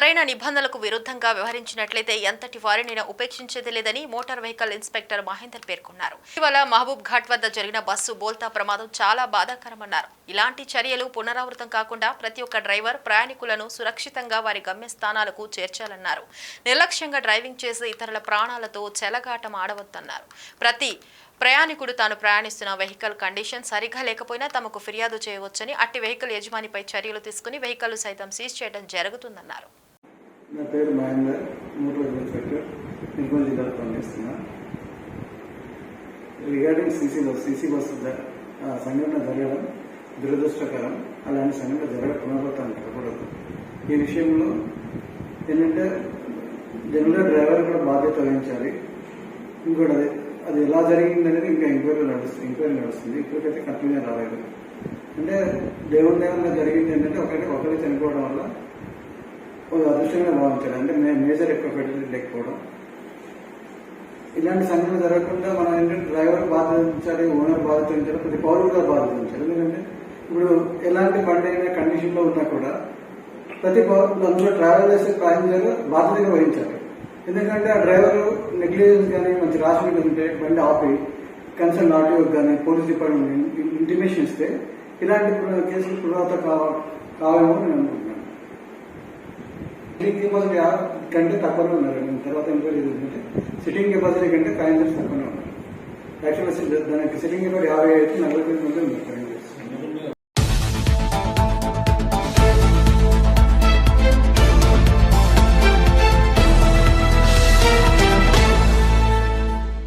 ఎవరైనా నిబంధనలకు విరుద్ధంగా వ్యవహరించినట్లయితే ఎంతటి వారినైనా ఉపేక్షించేది లేదని మోటార్ వెహికల్ ఇన్స్పెక్టర్ మహేందర్ పేర్కొన్నారు. ఇటీవల మహబూబ్ ఘాట్ వద్ద జరిగిన బస్సు బోల్తా ప్రమాదం చాలా బాధాకరమన్నారు. ఇలాంటి చర్యలు పునరావృతం కాకుండా ప్రతి ఒక్క డ్రైవర్ ప్రయాణికులను సురక్షితంగా వారి గమ్యస్థానాలకు చేర్చాలన్నారు. నిర్లక్ష్యంగా డ్రైవింగ్ చేసి ఇతరుల ప్రాణాలతో చెలగాటం ఆడవద్దన్నారు. ప్రతి ప్రయాణికుడు తాను ప్రయాణిస్తున్న వెహికల్ కండిషన్ సరిగ్గా లేకపోయినా తమకు ఫిర్యాదు చేయవచ్చని అట్టి వెహికల్ యజమానిపై చర్యలు తీసుకుని వెహికల్ సైతం సీజ్ చేయడం జరుగుతుందన్నారు. పేరు మహేందర్ మూటోజ్ ఇన్స్పెక్టర్ నిర్మల్ జిల్లాలో పనిచేస్తున్నా. Regarding CC bus CC bus ఆ సంఘటన జరగడం దురదృష్టకరం. అలాంటి సంఘటన జరగ పునరావృతం కాకూడదు ఈ విషయంలో ఏంటంటే జనరల్ డ్రైవర్ కూడా బాధ్యత వహించాలి. ఇంకోటి అది అది ఎలా జరిగింది అనేది ఇంకా ఎంక్వైరీ నడుస్తుంది ఎంక్వైరీ నడుస్తుంది. ఇప్పటికైతే కంటిన్యూ రాలేదు. అంటే దేవుడి దేవంగా జరిగింది ఏంటంటే ఒకటి ఒకటి చనిపోవడం వల్ల ఒక బాగుంటుంది అంటే మే మేజర్ ఎక్కువ ఫెసిలిటీ లేకపోవడం. ఇలాంటి సంఘటన జరగకుండా మనం ఏంటంటే డ్రైవర్ బాధించాలి ఓనర్ బాధించాలి ప్రతి పౌరులు కూడా బాధించాలి. ఎందుకంటే ఇప్పుడు ఎలాంటి బండి అయినా కండిషన్లో ఉన్నా కూడా ప్రతి పౌరులు అందులో ట్రావెల్ చేసే ప్యాసింజర్ బాధ్యతగా వహించాలి. ఎందుకంటే ఆ డ్రైవర్ నెగ్లిజెన్స్ కానీ మంచి రాష్ట్రం ఉంటే బండి ఆపి కన్సర్న్ ఆర్టీఓ కానీ పోలీస్ డిపార్ట్మెంట్ ఇంటిమేషన్ ఇస్తే ఇలాంటి కేసులు పునరావృత కావ- నేను అనుకుంటున్నాను. సిట్టింగ్ కెపాసిటీ కంటే తక్కువనే ఉన్నారు నేను తర్వాత ఎంక్వైరీ చేస్తుంటే సిట్టింగ్ కెపాసిటీ కంటే ప్యాసింజర్స్ తక్కువనే ఉన్నారు యాక్చువల్గా దానికి సిట్టింగ్ కెపాసిటీ యాభై అయితే నలభై తొమ్మిది మంది ఉన్నారు